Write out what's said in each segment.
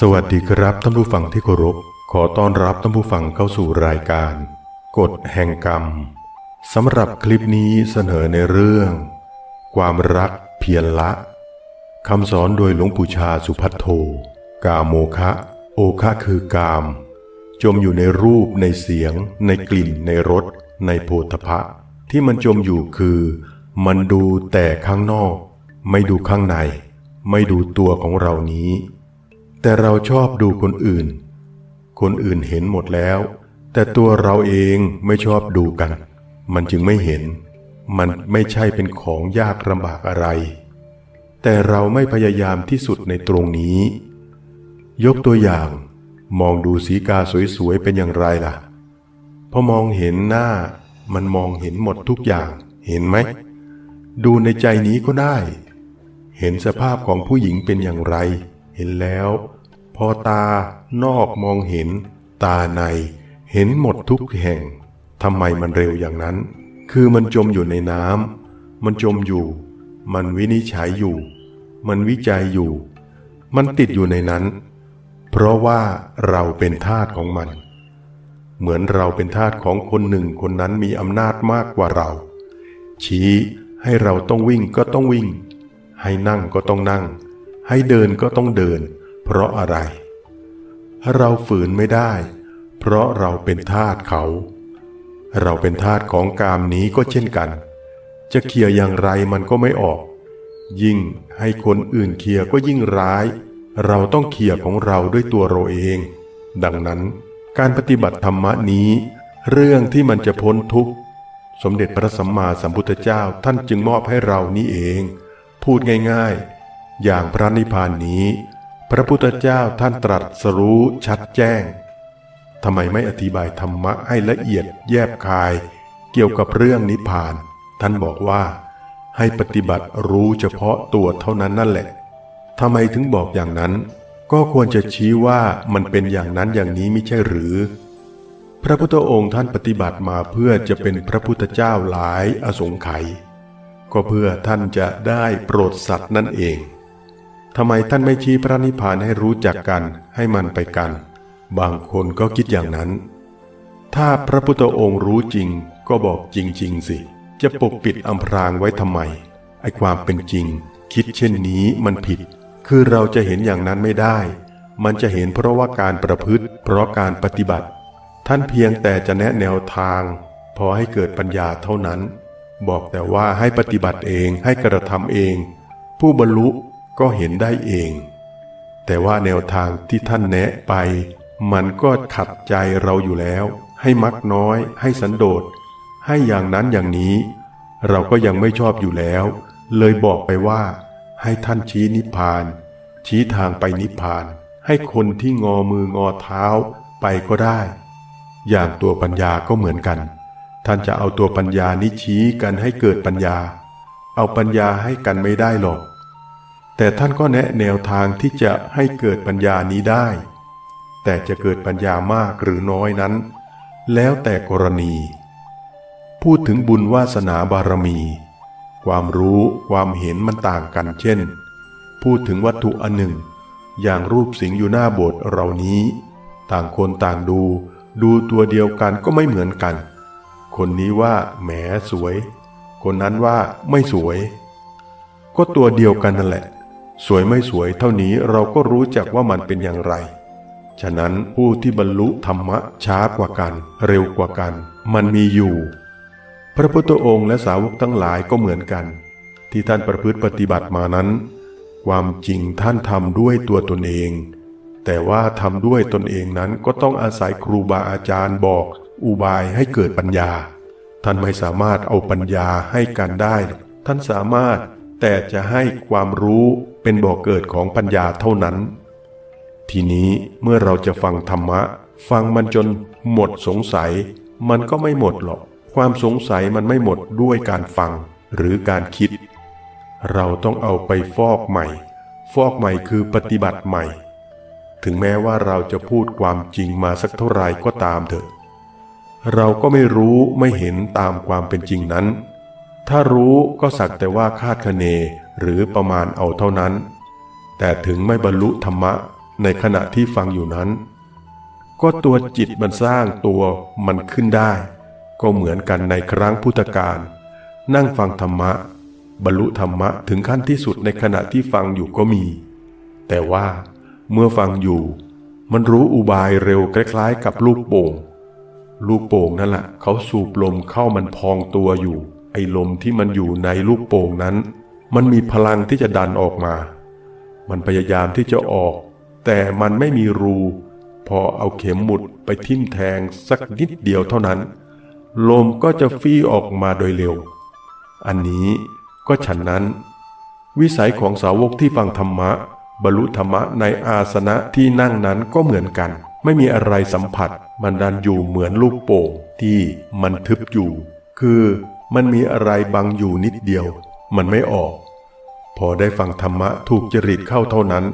สวัสดีครับท่านผู้ฟังที่เคารพ ขอต้อนรับท่านผู้ฟังเข้าสู่รายการ กฎแห่งกรรมสำหรับคลิปนี้เสนอในเรื่อง ความรักเพียรละคำสอนโดยหลวงปู่ชาสุพัทโท กาโมคะ โอคะคือกาม จมอยู่ในรูปในเสียง ในกลิ่นในรสในโพธพะ ที่มันจมอยู่คือ มันดูแต่ข้างนอก ไม่ดูข้างใน ไม่ดูตัวของเรานี้ แต่เราชอบดูคนอื่น คนอื่นเห็นหมดแล้ว แต่ตัวเราเองไม่ชอบดูกัน มันจึงไม่เห็น มันไม่ใช่เป็นของยากลำบากอะไร แต่เราไม่พยายามที่สุดในตรงนี้ ยกตัวอย่าง มองดูสีกาสวยๆเป็นอย่างไรล่ะพอมองเห็นหน้า มันมองเห็นหมดทุกอย่าง เห็นไหม ดูในใจนี้ก็ได้ เห็นสภาพของผู้หญิงเป็นอย่างไร เห็นแล้ว อตานอกมองเห็น ตาใน เห็นหมดทุกแห่งทำไมมันเร็วอย่างนั้น คือมันจมอยู่ในน้ำมันจมอยู่ มันวินิจฉัยอยู่ มันวิจัยอยู่ มันติดอยู่ในนั้น เพราะว่าเราเป็นทาสของมัน เหมือนเราเป็นทาสของคนหนึ่งคนนั้นมีอำนาจมากกว่าเรา ชี้ให้เราต้องวิ่งก็ต้องวิ่ง ให้นั่งก็ต้องนั่ง ให้เดินก็ต้องเดิน เพราะอะไร เราฝืนไม่ได้ เพราะเราเป็นทาสเขา เราเป็นทาสของกามนี้ก็เช่นกัน จะเคลียร์อย่างไรมันก็ไม่ออก ยิ่งให้คนอื่นเคลียร์ก็ยิ่งร้าย เราต้องเคลียร์ของเราด้วยตัวเราเอง ดังนั้นการปฏิบัติธรรมนี้ เรื่องที่มันจะพ้นทุกข์ สมเด็จพระสัมมาสัมพุทธเจ้าท่านจึงมอบให้เรานี้เอง พูดง่ายๆ อย่างพระนิพพานนี้ พระพุทธเจ้าท่านตรัสรู้ชัดแจ้งทำไมไม่อธิบายธรรมะให้ละเอียดแยบคาย เกี่ยวกับเรื่องนิพพาน ท่านบอกว่า ให้ปฏิบัติรู้เฉพาะตัวเท่านั้นนั่นแหละทำไมถึงบอกอย่างนั้น ก็ควรจะชี้ว่ามันเป็นอย่างนั้นอย่างนี้ไม่ใช่หรือ พระพุทธองค์ท่านปฏิบัติมาเพื่อจะเป็นพระพุทธเจ้าหลายอสงไขยก็เพื่อท่านจะได้โปรดสัตว์นั่นเอง ทำไมท่านไม่ชี้พระนิพพานให้รู้จักกันให้มันไปกัน บางคนก็คิดอย่างนั้น ถ้าพระพุทธองค์รู้จริงก็บอกจริง ๆ สิ จะปกปิดอำพรางไว้ทำไม ไอความเป็นจริง คิดเช่นนี้มันผิด คือเราจะเห็นอย่างนั้นไม่ได้ มันจะเห็นเพราะว่าการประพฤติ เพราะการปฏิบัติ ท่านเพียงแต่จะแนะแนวทาง พอให้เกิดปัญญาเท่านั้น บอกแต่ว่าให้ปฏิบัติเองให้กระทำเอง ผู้บรรลุ ก็เห็นได้เอง แต่ว่าแนวทางที่ท่านแนะไป มันก็ขัดใจเราอยู่แล้ว ให้มักน้อย ให้สันโดษ ให้อย่างนั้นอย่างนี้ เราก็ยังไม่ชอบอยู่แล้ว เลยบอกไปว่า ให้ท่านชี้นิพพาน ชี้ทางไปนิพพาน ให้คนที่งอมืองอเท้าไปก็ได้ อย่างตัวปัญญาก็เหมือนกัน ท่านจะเอาตัวปัญญานี้ชี้กันให้เกิดปัญญา เอาปัญญาให้กันไม่ได้หรอก แต่ท่านก็แนะแนวทางที่จะให้เกิดปัญญานี้ได้ แต่จะเกิดปัญญามากหรือน้อยนั้น แล้วแต่กรณี พูดถึงบุญวาสนาบารมี ความรู้ความเห็นมันต่างกันเช่น พูดถึงวัตถุอันหนึ่ง อย่างรูปสิงอยู่หน้าโบสถ์เรานี้ ต่างคนต่างดู ดูตัวเดียวกันก็ไม่เหมือนกัน คนนี้ว่าแหมสวย คนนั้นว่าไม่สวย ก็ตัวเดียวกันนั่นแหละ สวยไม่สวยเท่านี้เราก็รู้จักว่ามันเป็นอย่างไร ฉะนั้นผู้ที่บรรลุธรรมะช้ากว่ากัน เร็วกว่ากัน มันมีอยู่ พระพุทธองค์และสาวกทั้งหลายก็เหมือนกัน ที่ท่านประพฤติปฏิบัติมานั้น ความจริงท่านทำด้วยตัวตนเอง แต่ว่าทำด้วยตนเองนั้นก็ต้องอาศัยครูบาอาจารย์บอกอุบายให้เกิดปัญญา ท่านไม่สามารถเอาปัญญาให้กันได้ ท่านสามารถ แต่จะให้ความรู้เป็นบ่อกเกิดของปัญญาเท่านั้น ทีนี้เมื่อเราจะฟังธรรมะ ฟังมันจนหมดสงสัย มันก็ไม่หมดหรอก ความสงสัยมันไม่หมดด้วยการฟังหรือการคิด เราต้องเอาไปฟอกใหม่ ฟอกใหม่คือปฏิบัติใหม่ ถึงแม้ว่าเราจะพูดความจริงมาสักเท่าไหร่ก็ตามเถอะ เราก็ไม่รู้ไม่เห็นตามความเป็นจริงนั้น ถ้ารู้ก็สักแต่ว่าคาดคะเนหรือประมาณเอาเท่านั้น แต่ถึงไม่บรรลุธรรมะในขณะที่ฟังอยู่นั้น ก็ตัวจิตมันสร้างตัวมันขึ้นได้ ก็เหมือนกันในครั้งพุทธกาลนั่งฟังธรรมะ บรรลุธรรมะถึงขั้นที่สุดในขณะที่ฟังอยู่ก็มี แต่ว่าเมื่อฟังอยู่ มันรู้อุบายเร็วคล้ายๆ กับลูกโป่ง ลูกโป่งนั่นแหละเขาสูบลมเข้ามันพองตัวอยู่ ไอ้ลมที่มันอยู่ในลูกโป่งนั้น มันมีพลังที่จะดันออกมา มันพยายามที่จะออก แต่มันไม่มีรู พอเอาเข็มหมุดไปทิ่มแทงสักนิดเดียวเท่านั้น ลมก็จะฟี่ออกมาโดยเร็ว อันนี้ก็ฉันนั้น วิสัยของสาวกที่ฟังธรรมะ บรรลุธรรมะในอาสนะที่นั่งนั้นก็เหมือนกัน ไม่มีอะไรสัมผัส มันดันอยู่เหมือนลูกโป่งที่มันทึบอยู่ คือ มันมีอะไรบังอยู่นิดเดียว มันไม่ออก พอได้ฟังธรรมะถูกจริตเข้าเท่านั้น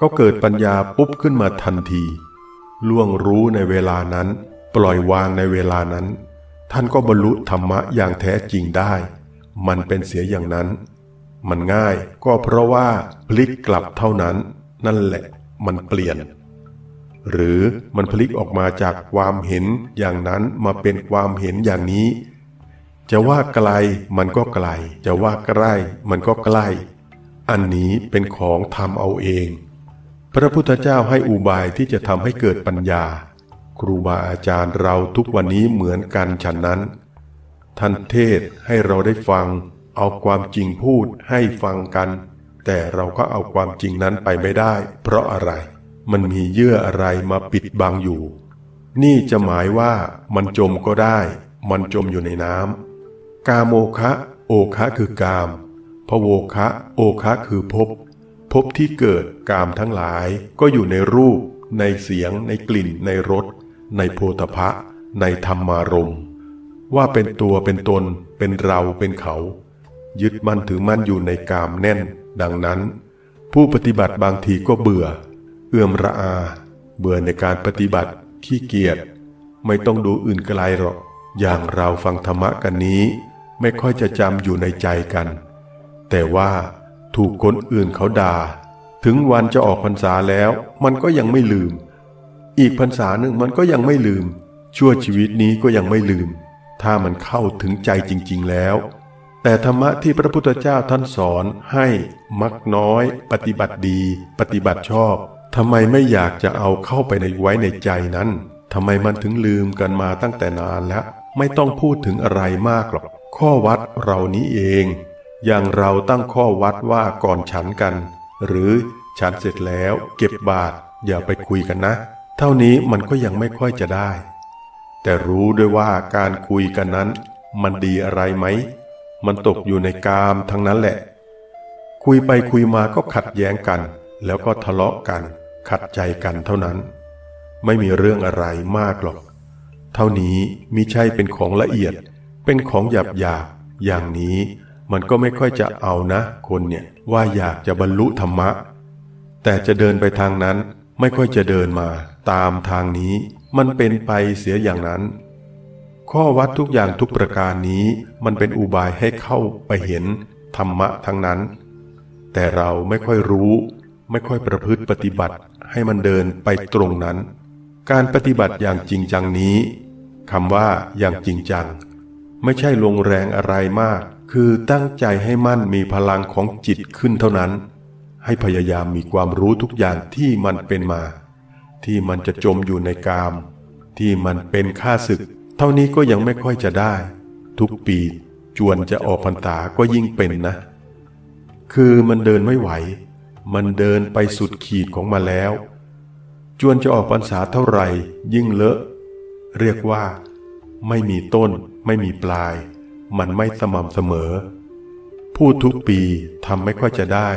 ก็เกิดปัญญาปุ๊บขึ้นมาทันที ล่วงรู้ในเวลานั้น ปล่อยวางในเวลานั้น ท่านก็บรรลุธรรมะอย่างแท้จริงได้ มันเป็นเสียอย่างนั้น มันง่ายก็เพราะว่าพลิกกลับเท่านั้น นั่นแหละ มันเปลี่ยนหรือมันพลิกออกมาจากความเห็นอย่างนั้นมาเป็นความเห็นอย่างนี้ จะว่าไกลมันก็ไกล จะว่าใกล้มันก็ใกล้ อันนี้เป็นของทำเอาเอง พระพุทธเจ้าให้อุบายที่จะทำให้เกิดปัญญา ครูบาอาจารย์เราทุกวันนี้เหมือนกันฉันนั้น ท่านเทศให้เราได้ฟัง เอาความจริงพูดให้ฟังกัน แต่เราก็เอาความจริงนั้นไปไม่ได้ เพราะอะไร มันมีเยื่ออะไรมาปิดบังอยู่ นี่จะหมายว่ามันจมก็ได้ มันจมอยู่ในน้ำ กามโอคะโอคะคือกามพโวคะโอคะคือภพภพที่เกิดกามทั้งหลายก็อยู่ในรูป ในเสียง ในกลิ่น ในรส ในโพธพะ ในธรรมารมณ์ว่าเป็นตัวเป็นตน เป็นเราเป็นเขา ยึดมั่นถือมั่นอยู่ในกามแน่น ดังนั้น ผู้ปฏิบัติบางทีก็เบื่อ เอื่อมระอา เบื่อในการปฏิบัติขี้เกียจไม่ต้องดูอื่นไกลหรอก อย่างเราฟังธรรมะกันนี้ ไม่ค่อยจะจำอยู่ในใจกัน แต่ว่าถูกคนอื่นเขาด่า ถึงวันจะออกพรรษาแล้ว มันก็ยังไม่ลืม อีกพรรษาหนึ่งมันก็ยังไม่ลืม ชั่วชีวิตนี้ก็ยังไม่ลืม ถ้ามันเข้าถึงใจจริง ๆแล้ว แต่ธรรมะที่พระพุทธเจ้าท่านสอนให้มักน้อย ปฏิบัติดี ปฏิบัติชอบทำไมไม่อยากจะเอาเข้าไปในไว้ในใจนั้นทำไมมันถึงลืมกันมาตั้งแต่นานแล้ว ไม่ต้องพูดถึงอะไรมากหรอก ข้อวัดเรานี้เอง อย่างเราตั้งข้อวัดว่าก่อนฉันกัน หรือฉันเสร็จแล้วเก็บบาตรอย่าไปคุยกันนะ เท่านี้มันก็ยังไม่ค่อยจะได้ แต่รู้ด้วยว่าการคุยกันนั้น มันดีอะไรไหม มันตกอยู่ในกามทั้งนั้นแหละ คุยไปคุยมาก็ขัดแย้งกัน แล้วก็ทะเลาะกัน ขัดใจกันเท่านั้น ไม่มีเรื่องอะไรมากหรอก เท่านี้มิใช่เป็นของละเอียด เป็นของหยาบหยาบอย่างนี้มันก็ไม่ค่อยจะเอานะ คนเนี่ยว่าอยากจะบรรลุธรรมะ แต่จะเดินไปทางนั้นไม่ค่อยจะเดินมา ตามทางนี้ มันเป็นไปเสียอย่างนั้น ข้อวัดทุกอย่างทุกประการนี้มันเป็นอุบายให้เข้าไปเห็นธรรมะทั้งนั้น แต่เราไม่ค่อยรู้ ไม่ค่อยประพฤติปฏิบัติให้มันเดินไปตรงนั้น การปฏิบัติอย่างจริงจังนี้คำว่าอย่างจริงจัง ไม่ใช่ลงแรงอะไรมาก คือตั้งใจให้มั่นมีพลังของจิตขึ้นเท่านั้น ให้พยายามมีความรู้ทุกอย่างที่มันเป็นมา ที่มันจะจมอยู่ในกาม ที่มันเป็นค่าศึก เท่านี้ก็ยังไม่ค่อยจะได้ ทุกปีจวนจะออกพรรษาก็ยิ่งเป็นนะ คือมันเดินไม่ไหว มันเดินไปสุดขีดของมาแล้ว จวนจะออกพรรษาเท่าไหร่ยิ่งเลอะ เรียกว่า ไม่มีต้น ไม่มีปลาย มันไม่สม่ำเสมอ พูดทุกปีทำไม่ค่อยจะได้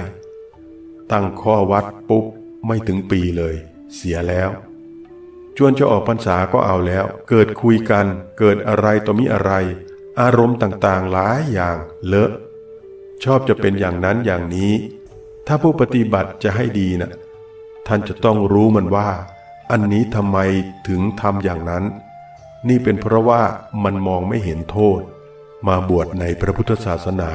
ตั้งข้อวัดปุ๊บไม่ถึงปีเลย เสียแล้วจวนจะออกพรรษาก็เอาแล้ว เกิดคุยกัน เกิดอะไรต่อมีอะไร อารมณ์ต่างๆหลายอย่างเลอะ ชอบจะเป็นอย่างนั้นอย่างนี้ ถ้าผู้ปฏิบัติจะให้ดีนะท่านจะต้องรู้มันว่า อันนี้ทำไมถึงทำอย่างนั้น นี่เป็นเพราะว่ามันมองไม่เห็นโทษ มาบวชในพระพุทธศาสนา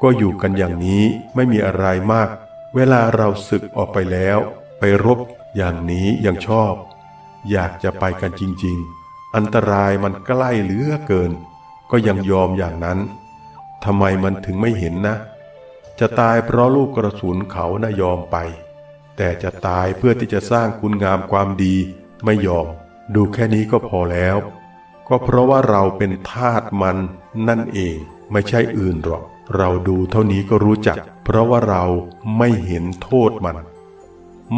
ก็อยู่กันอย่างนี้ไม่มีอะไรมาก เวลาเราศึกออกไปแล้ว ไปรบอย่างนี้ยังชอบ อยากจะไปกันจริง ๆ อันตรายมันใกล้เหลือเกิน ก็ยังยอมอย่างนั้นทำไมมันถึงไม่เห็นนะ จะตายเพราะลูกกระสุนเขานะยอมไป แต่จะตายเพื่อที่จะสร้างคุณงามความดีไม่ยอม ดูแค่นี้ก็พอแล้ว ก็เพราะว่าเราเป็นทาสมันนั่นเองไม่ใช่อื่นหรอก เราดูเท่านี้ก็รู้จัก เพราะว่าเราไม่เห็นโทษมัน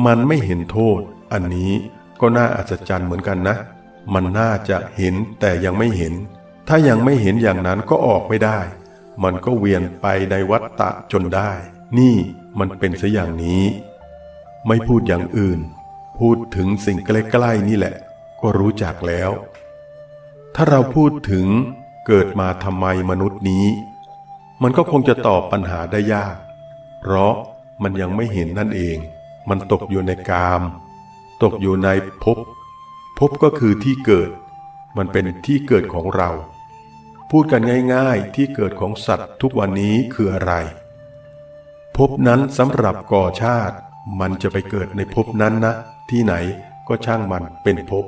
มันไม่เห็นโทษ อันนี้ก็น่าอัศจรรย์เหมือนกันนะ มันน่าจะเห็นแต่ยังไม่เห็น ถ้ายังไม่เห็นอย่างนั้นก็ออกไม่ได้ มันก็เวียนไปในวัฏฏะจนได้ นี่มันเป็นซะอย่างนี้ ไม่พูดอย่างอื่น พูดถึงสิ่งใกล้ๆนี่แหละ ก็รู้จักแล้ว ถ้าเราพูดถึงเกิดมาทำไมมนุษย์นี้ มันก็คงจะตอบปัญหาได้ยาก เพราะมันยังไม่เห็นนั่นเอง มันตกอยู่ในกาม ตกอยู่ในภพภพก็คือที่เกิด มันเป็นที่เกิดของเรา พูดกันง่ายๆที่เกิดของสัตว์ทุกวันนี้คืออะไรภพนั้นสำหรับก่อชาติ มันจะไปเกิดในภพนั้นนะ ที่ไหนก็ช่างมันเป็นภพ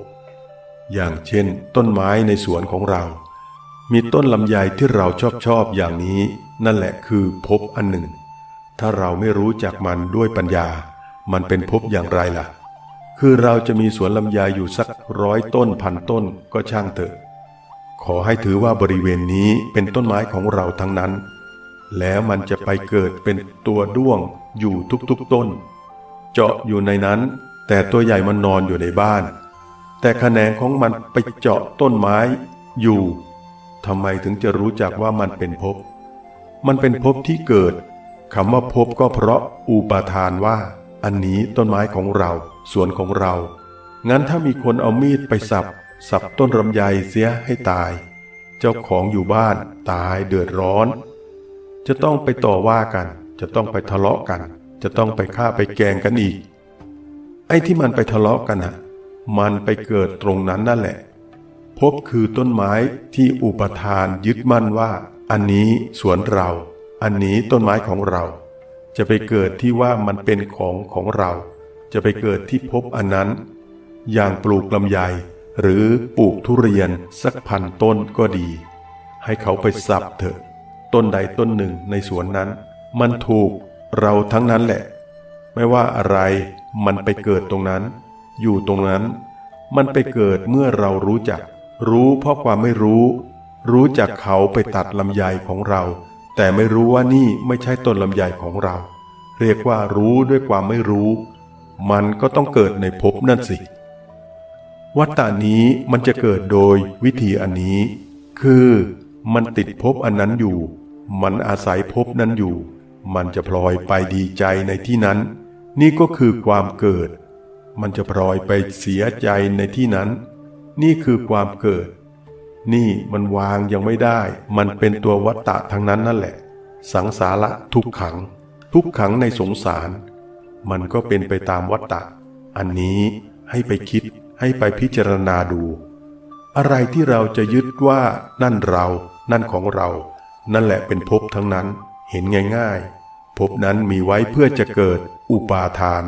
อย่างเช่น ต้นไม้ในสวนของเรา มีต้นลำไยที่เราชอบชอบอย่างนี้ นั่นแหละคือภพอันหนึ่ง ถ้าเราไม่รู้จักมันด้วยปัญญา มันเป็นภพอย่างไรล่ะ คือเราจะมีสวนลำไยอยู่สักร้อยต้นพันต้นก็ช่างเถอะ ขอให้ถือว่าบริเวณนี้เป็นต้นไม้ของเราทั้งนั้น แล้วมันจะไปเกิดเป็นตัวด้วงอยู่ทุกๆต้น เจาะอยู่ในนั้น แต่ตัวใหญ่มันนอนอยู่ในบ้าน แต่แขนงของมันไปเจาะต้นไม้อยู่ทำไมถึงจะรู้จักว่ามันเป็นภพ มันเป็นภพที่เกิดคำว่าภพก็เพราะอุปาทานว่า อันนี้ต้นไม้ของเราสวนของเรา งั้นถ้ามีคนเอามีดไปสับ สับต้นลำไยเสียให้ตาย เจ้าของอยู่บ้านตายเดือดร้อน จะต้องไปต่อว่ากัน จะต้องไปทะเลาะกัน จะต้องไปฆ่าไปแกงกันอีก ไอ้ที่มันไปทะเลาะกันอะ มันไปเกิดตรงนั้นนั่นแหละ พบคือต้นไม้ที่อุปทานยึดมั่นว่า อันนี้สวนเรา อันนี้ต้นไม้ของเรา จะไปเกิดที่ว่ามันเป็นของของเรา จะไปเกิดที่พบอันนั้น อย่างปลูกลำไยหรือปลูกทุเรียนสักพันต้นก็ดี ให้เขาไปสับเถอะ ต้นใดต้นหนึ่งในสวนนั้น มันถูกเราทั้งนั้นแหละ ไม่ว่าอะไรมันไปเกิดตรงนั้น อยู่ตรงนั้น มันไปเกิดเมื่อเรารู้จัก รู้เพราะความไม่รู้ รู้จักเขาไปตัดลำไยของเรา แต่ไม่รู้ว่านี่ไม่ใช่ต้นลำไยของเรา เรียกว่ารู้ด้วยความไม่รู้ มันก็ต้องเกิดในภพนั่นสิ วัฏฏานี้มันจะเกิดโดยวิธีอันนี้ คือมันติดภพอันนั้นอยู่ มันอาศัยภพนั้นอยู่ มันจะพลอยไปดีใจในที่นั้น นี่ก็คือความเกิด มันจะพลอยไปเสียใจในที่นั้น นี่คือความเกิด นี่มันวางยังไม่ได้ มันเป็นตัววัฏฏะทั้งนั้นนั่นแหละ สังสาระทุกขัง ทุกขังในสงสาร มันก็เป็นไปตามวัฏฏะอันนี้ให้ไปคิดให้ไปพิจารณาดู อะไรที่เราจะยึดว่านั่นเรา นั่นของเรา นั่นแหละเป็นภพทั้งนั้น เห็นง่าย ๆภพนั้นมีไว้เพื่อจะเกิดอุปาทาน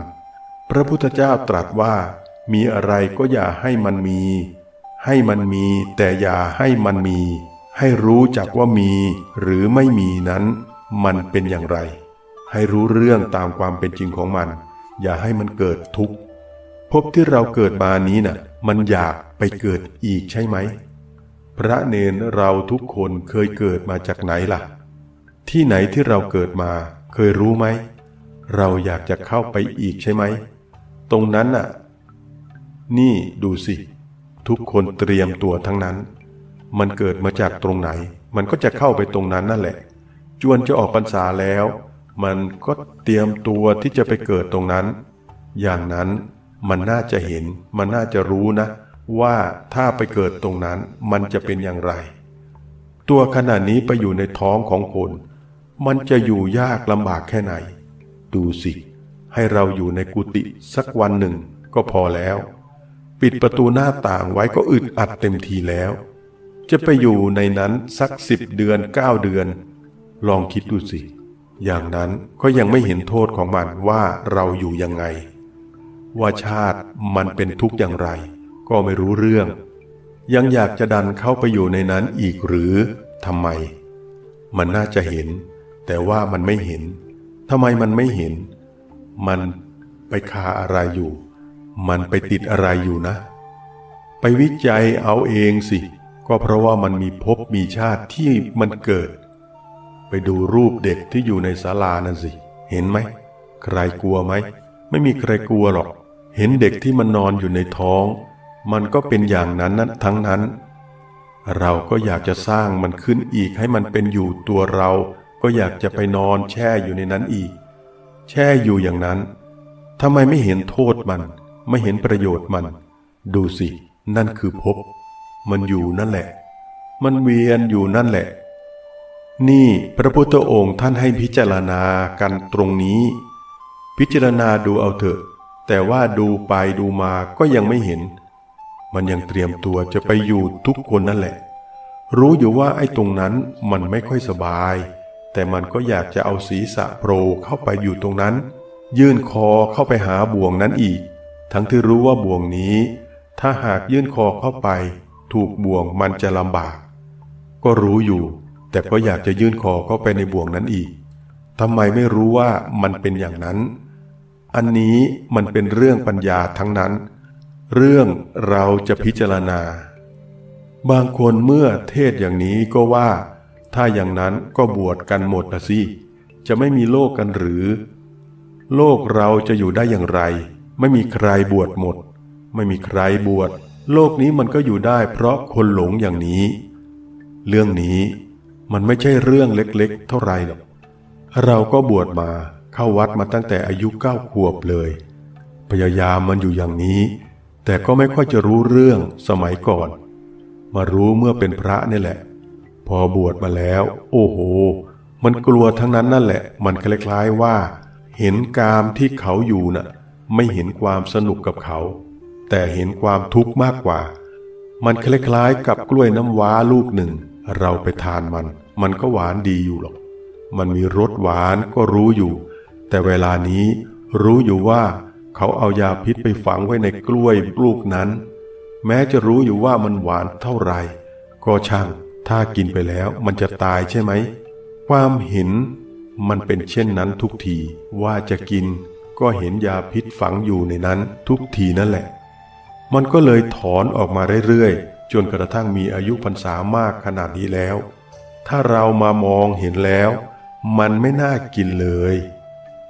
พระพุทธเจ้าตรัสว่า มีอะไรก็อย่าให้มันมี ให้มันมีแต่อย่าให้มันมี ให้รู้จักว่ามีหรือไม่มีนั้น มันเป็นอย่างไร ให้รู้เรื่องตามความเป็นจริงของมัน อย่าให้มันเกิดทุกข์ภพที่เราเกิดมานี้น่ะ มันอยากไปเกิดอีกใช่ไหม พระเนนเราทุกคนเคยเกิดมาจากไหนล่ะ ที่ไหนที่เราเกิดมาเคยรู้ไหม เราอยากจะเข้าไปอีกใช่ไหม ตรงนั้นน่ะ นี่ดูสิ ทุกคนเตรียมตัวทั้งนั้น มันเกิดมาจากตรงไหน มันก็จะเข้าไปตรงนั้นนั่นแหละ จวนจะออกพรรษาแล้ว มันก็เตรียมตัวที่จะไปเกิดตรงนั้น อย่างนั้นมันน่าจะเห็น มันน่าจะรู้นะ ว่าถ้าไปเกิดตรงนั้นมันจะเป็นอย่างไร ตัวขณะนี้ไปอยู่ในท้องของคน มันจะอยู่ยากลำบากแค่ไหน ดูสิ ให้เราอยู่ในกุฏิสักวันหนึ่งก็พอแล้ว ปิดประตูหน้าต่างไว้ก็อึดอัดเต็มทีแล้ว จะไปอยู่ในนั้นสักสิบเดือนเก้าเดือน ลองคิดดูสิ อย่างนั้นก็ยังไม่เห็นโทษของมันว่าเราอยู่ยังไง ว่าชาติมันเป็นทุกข์อย่างไร ก็ไม่รู้เรื่อง ยังอยากจะดันเข้าไปอยู่ในนั้นอีกหรือทำไม มันน่าจะเห็น แต่ว่ามันไม่เห็นทำไมมันไม่เห็น มันไปคาอะไรอยู่ มันไปติดอะไรอยู่นะ ไปวิจัยเอาเองสิ ก็เพราะว่ามันมีภพมีชาติที่มันเกิด ไปดูรูปเด็กที่อยู่ในศาลานั่นสิ เห็นไหม ใครกลัวไหม ไม่มีใครกลัวหรอก เห็นเด็กที่มันนอนอยู่ในท้อง มันก็เป็นอย่างนั้นนั้นทั้งนั้น เราก็อยากจะสร้างมันขึ้นอีกให้มันเป็นอยู่ตัวเรา ก็อยากจะไปนอนแช่อยู่ในนั้นอีก แช่อยู่อย่างนั้นทำไมไม่เห็นโทษมัน ไม่เห็นประโยชน์มัน ดูสิ นั่นคือภพมันอยู่นั่นแหละ มันเวียนอยู่นั่นแหละ นี่พระพุทธองค์ท่านให้พิจารณากันตรงนี้ พิจารณาดูเอาเถอะ แต่ว่าดูไปดูมาก็ยังไม่เห็น มันยังเตรียมตัวจะไปอยู่ทุกคนนั่นแหละ รู้อยู่ว่าไอ้ตรงนั้นมันไม่ค่อยสบาย แต่มันก็อยากจะเอาศีรษะโผล่เข้าไปอยู่ตรงนั้น ยื่นคอเข้าไปหาบ่วงนั้นอีก ทั้งที่รู้ว่าบ่วงนี้ ถ้าหากยื่นคอเข้าไป ถูกบ่วงมันจะลำบาก ก็รู้อยู่ แต่ก็อยากจะยื่นคอเข้าไปในบ่วงนั้นอีกทำไมไม่รู้ว่ามันเป็นอย่างนั้น อันนี้มันเป็นเรื่องปัญญาทั้งนั้น เรื่องเราจะพิจารณา บางคนเมื่อเทศอย่างนี้ก็ว่า ถ้าอย่างนั้นก็บวชกันหมดละสิ จะไม่มีโลกกันหรือ โลกเราจะอยู่ได้อย่างไร ไม่มีใครบวชหมด ไม่มีใครบวช โลกนี้มันก็อยู่ได้เพราะคนหลงอย่างนี้ เรื่องนี้มันไม่ใช่เรื่องเล็กๆ เท่าไหร่หรอก เราก็บวชมาเข้าวัดมาตั้งแต่อายุเก้าขวบเลย พยายามมันอยู่อย่างนี้ แต่ก็ไม่ค่อยจะรู้เรื่องสมัยก่อน มารู้เมื่อเป็นพระนี่แหละ พอบวชมาแล้ว โอ้โห มันกลัวทั้งนั้นนั่นแหละ มันคล้ายๆว่า เห็นกามที่เขาอยู่น่ะ ไม่เห็นความสนุกกับเขา แต่เห็นความทุกข์มากกว่า มันคล้ายๆกับกล้วยน้ำว้าลูกหนึ่ง เราไปทานมัน มันก็หวานดีอยู่หรอก มันมีรสหวานก็รู้อยู่ แต่เวลานี้รู้อยู่ว่าเขาเอายาพิษไปฝังไว้ในกล้วยลูกนั้น แม้จะรู้อยู่ว่ามันหวานเท่าไหร่ก็ช่าง ถ้ากินไปแล้วมันจะตายใช่ไหม ความเห็นมันเป็นเช่นนั้นทุกทีว่าจะกินก็เห็นยาพิษฝังอยู่ในนั้นทุกทีนั่นแหละ มันก็เลยถอนออกมาเรื่อยๆ จนกระทั่งมีอายุพรรษามากขนาดนี้แล้ว ถ้าเรามามองเห็นแล้ว มันไม่น่ากินเลย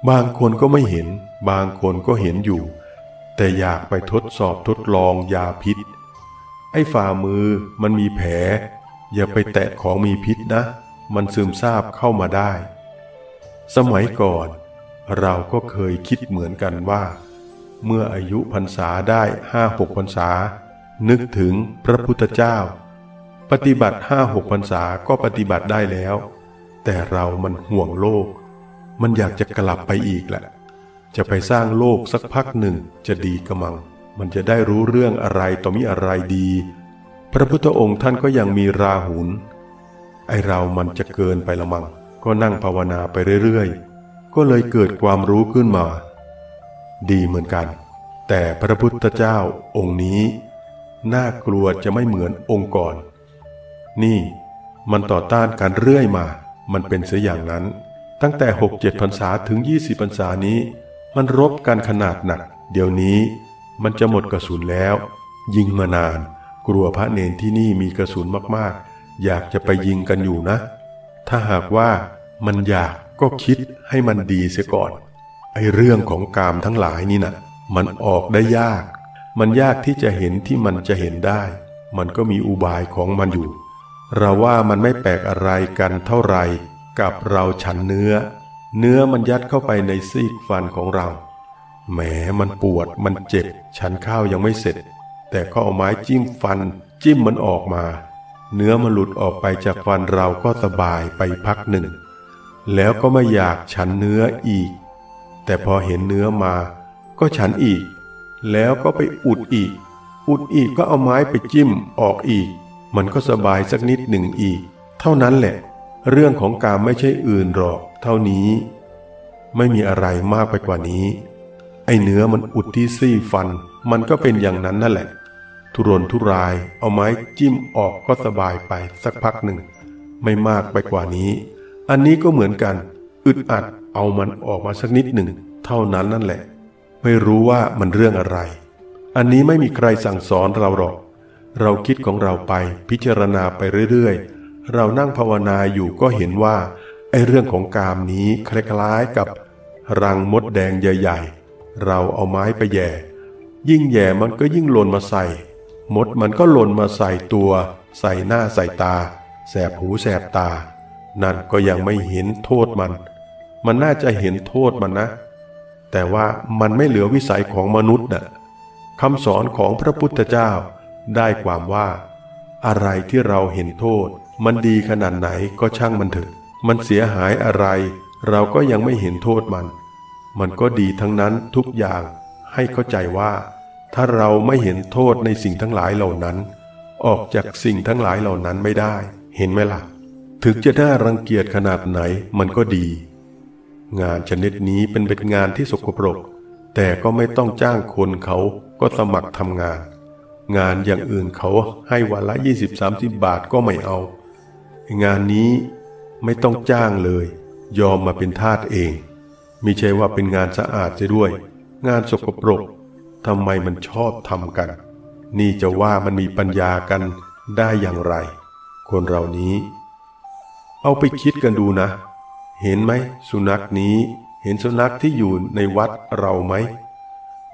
บางคนก็ไม่เห็น บางคนก็เห็นอยู่ แต่อยากไปทดสอบทดลองยาพิษ ไอ้ฝ่ามือมันมีแผล อย่าไปแตะของมีพิษนะ มันซึมซาบเข้ามาได้ สมัยก่อน เราก็เคยคิดเหมือนกันว่า เมื่ออายุพรรษาได้ห้าหกพรรษา นึกถึงพระพุทธเจ้า ปฏิบัติห้าหกพรรษาก็ปฏิบัติได้แล้ว แต่เรามันห่วงโลก มันอยากจะกลับไปอีกแหละจะไปสร้างโลกสักพักหนึ่งจะดีกระมัง มันจะได้รู้เรื่องอะไรต่อมีอะไรดี พระพุทธองค์ท่านก็ยังมีราหุลไอเรามันจะเกินไปละมังก็นั่งภาวนาไปเรื่อยๆ ก็เลยเกิดความรู้ขึ้นมา ดีเหมือนกัน แต่พระพุทธเจ้าองค์นี้ น่ากลัวจะไม่เหมือนองค์ก่อน นี่มันต่อต้านกันเรื่อยมา มันเป็นเสียอย่างนั้น ตั้งแต่หกเจ็ดพรรษาถึงยี่สิบพรรษานี้ มันรบกันขนาดหนัก เดี๋ยวนี้มันจะหมดกระสุนแล้ว ยิงมานาน กลัวพระเนนที่นี่มีกระสุนมากๆ อยากจะไปยิงกันอยู่นะ ถ้าหากว่ามันอยากก็คิดให้มันดีเสียก่อน ไอ้เรื่องของกามทั้งหลายนี่นะมันออกได้ยาก มันยากที่จะเห็นที่มันจะเห็นได้ มันก็มีอุบายของมันอยู่ เราว่ามันไม่แปลกอะไรกันเท่าไหร่กับเราฉันเนื้อ เนื้อมันยัดเข้าไปในซีกฟันของเราแหมมันปวดมันเจ็บ ฉันข้าวยังไม่เสร็จ แต่ก็เอาไม้จิ้มฟัน จิ้มมันออกมา เนื้อมันหลุดออกไปจากฟันเราก็สบายไปพักหนึ่ง แล้วก็ไม่อยากฉันเนื้ออีก แต่พอเห็นเนื้อมา ก็ฉันอีก แล้วก็ไปอุดอีก อุดอีกก็เอาไม้ไปจิ้มออกอีก มันก็สบายสักนิดหนึ่งอีก เท่านั้นแหละ เรื่องของการไม่ใช่อื่นหรอก เท่านี้ ไม่มีอะไรมากไปกว่านี้ไอเนื้อมันอุดที่ซี่ฟัน มันก็เป็นอย่างนั้นนั่นแหละ ทุรนทุราย เอาไม้จิ้มออกก็สบายไปสักพักหนึ่ง ไม่มากไปกว่านี้ อันนี้ก็เหมือนกัน อึดอัดเอามันออกมาสักนิดหนึ่ง เท่านั้นนั่นแหละ ไม่รู้ว่ามันเรื่องอะไร อันนี้ไม่มีใครสั่งสอนเราหรอก เราคิดของเราไปพิจารณาไปเรื่อยๆ เรานั่งภาวนาอยู่ก็เห็นว่าไอ้เรื่องของกามนี้คล้ายๆกับ รังมดแดงใหญ่ ๆ เราเอาไม้ไปแย่ ยิ่งแย่มันก็ยิ่งหล่นมาใส่ มดมันก็หล่นมาใส่ตัว ใส่หน้าใส่ตา แสบหูแสบตา นั่นก็ยังไม่เห็นโทษมัน มันน่าจะเห็นโทษมันนะ แต่ว่ามันไม่เหลือวิสัยของมนุษย์น่ะคำสอนของพระพุทธเจ้าได้ความว่า อะไรที่เราเห็นโทษ มันดีขนาดไหนก็ช่างมันเถอะ มันเสียหายอะไร เราก็ยังไม่เห็นโทษมัน มันก็ดีทั้งนั้นทุกอย่างให้เข้าใจว่า ถ้าเราไม่เห็นโทษในสิ่งทั้งหลายเหล่านั้น ออกจากสิ่งทั้งหลายเหล่านั้นไม่ได้ เห็นไหมล่ะ ถึงจะน่ารังเกียจขนาดไหนมันก็ดี งานชนิดนี้เป็นเป็นงานที่สกปรก แต่ก็ไม่ต้องจ้างคนเขาก็สมัครทำงาน งานอย่างอื่นเขาให้วันละ 20-30 บาทก็ไม่เอา งานนี้ไม่ต้องจ้างเลย ยอมมาเป็นทาสเองมิใช่ว่าเป็นงานสะอาดจะด้วย งานสกปรก ทำไมมันชอบทำกัน นี่จะว่ามันมีปัญญากันได้อย่างไร คนเรานี้ เอาไปคิดกันดูนะ เห็นไหมสุนัขนี้ เห็นสุนัขที่อยู่ในวัดเราไหม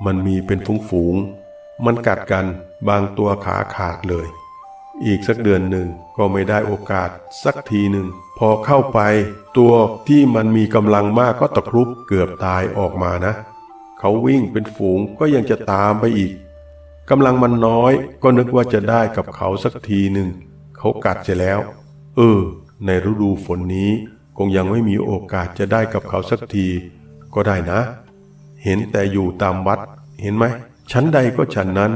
มันมีเป็นฝูงฝูงๆมันกัดกันบางตัวขาขาดเลย อีกสักเดือนหนึ่งก็ไม่ได้โอกาสสักทีหนึ่ง พอเข้าไป ตัวที่มันมีกำลังมากก็ตะครุบเกือบตายออกมานะ เขาวิ่งเป็นฝูงก็ยังจะตามไปอีกกำลังมันน้อยก็นึกว่าจะได้กับเขาสักทีหนึ่ง เขากัดเสียแล้ว เออ ในฤดูฝนนี้คงยังไม่มีโอกาสจะได้กับเขาสักที ก็ได้นะ เห็นแต่อยู่ตามวัด เห็นไหมชั้นใดก็ชั้นนั้น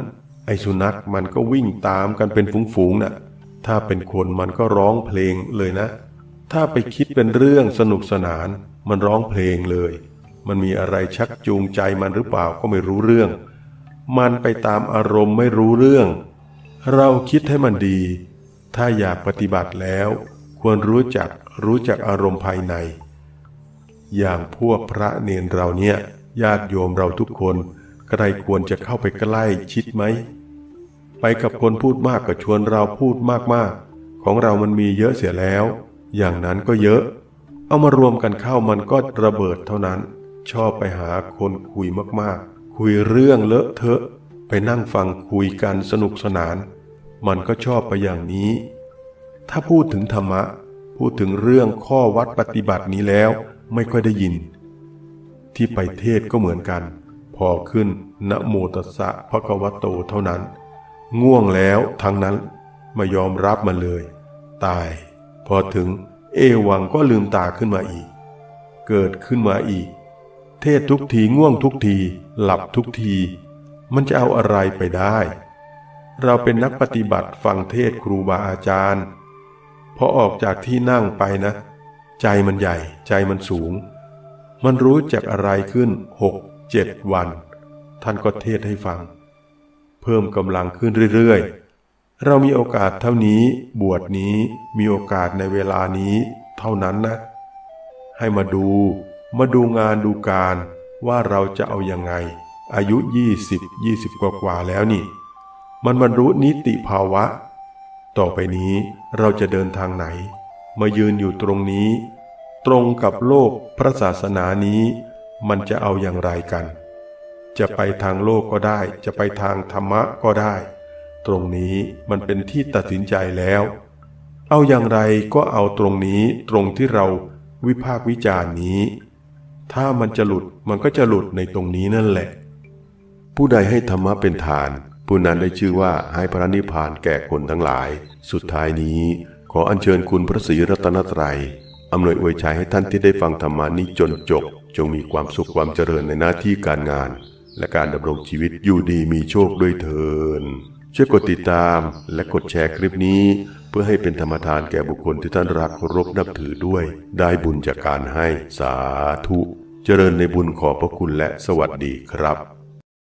ไอสุนัขมันก็วิ่งตามกันเป็นฝูงๆน่ะ ถ้าเป็นคนมันก็ร้องเพลงเลยนะ ถ้าไปคิดเป็นเรื่องสนุกสนาน มันร้องเพลงเลย มันมีอะไรชักจูงใจมันหรือเปล่าก็ไม่รู้เรื่อง มันไปตามอารมณ์ไม่รู้เรื่อง เราคิดให้มันดี ถ้าอยากปฏิบัติแล้ว ควรรู้จักรู้จักอารมณ์ภายใน อย่างพวกพระเนนเราเนี่ยญาติโยมเราทุกคนใครควรจะเข้าไปใกล้ชิดไหม ไปกับคนพูดมากก็ชวนเราพูดมากๆ ของเรามันมีเยอะเสียแล้ว อย่างนั้นก็เยอะ เอามารวมกันเข้ามันก็ระเบิดเท่านั้น ชอบไปหาคนคุยมากๆ คุยเรื่องเลอะเทอะ ไปนั่งฟังคุยกันสนุกสนาน มันก็ชอบไปอย่างนี้ ถ้าพูดถึงธรรมะ พูดถึงเรื่องข้อวัดปฏิบัตินี้แล้วไม่ค่อยได้ยิน ที่ไปเทศก็เหมือนกัน พอขึ้นนะโมตัสสะพระคะวะโตเท่านั้น ง่วงแล้วทั้งนั้นไมายอมรับมันเลย ตาย พอถึงเอวังก็ลืมตาขึ้นมาอีก เกิดขึ้นมาอีก เทศทุกทีง่วงทุกที หลับทุกที มันจะเอาอะไรไปได้ เราเป็นนักปฏิบัติฟังเทศครูบาอาจารย์พอออกจากที่นั่งไปนะ ใจมันใหญ่ ใจมันสูง มันรู้จักอะไรขึ้นหกเจ็ดวัน ท่านก็เทศให้ฟัง เพิ่มกำลังขึ้นเรื่อยๆ เรามีโอกาสเท่านี้บวชนี้มีโอกาสในเวลานี้เท่านั้นนะ ให้มาดู มาดูงานดูการว่าเราจะเอายังไง อายุยี่สิบยี่สิบกว่าแล้วนี่ มันบรรลุนิติภาวะ ต่อไปนี้เราจะเดินทางไหน มายืนอยู่ตรงนี้ ตรงกับโลกพระศาสนานี้ มันจะเอาอย่างไรกัน จะไปทางโลกก็ได้ จะไปทางธรรมะก็ได้ ตรงนี้มันเป็นที่ตัดสินใจแล้ว เอาอย่างไรก็เอาตรงนี้ตรงที่เราวิพากษ์วิจารณ์นี้ ถ้ามันจะหลุดมันก็จะหลุดในตรงนี้นั่นแหละ ผู้ใดให้ธรรมะเป็นฐาน ผู้นั้นได้ชื่อว่าให้พระนิพพานแก่คนทั้งหลาย สุดท้ายนี้ ขออัญเชิญคุณพระศรีรัตนตรัยอำนวยอวยชัยให้ท่านที่ได้ฟังธรรมานี้จนจบ จงมีความสุขความเจริญในหน้าที่การงาน และการดำรงชีวิตอยู่ดีมีโชคด้วยเถินช่วยกดติดตามและกดแชร์คลิปนี้ พื่อให้เป็นธรรมทานแก่บุคคลที่ท่านรักเคารพนับถือด้วย ได้บุญจากการให้สาธุ เจริญในบุญขอบพระคุณและสวัสดีครับ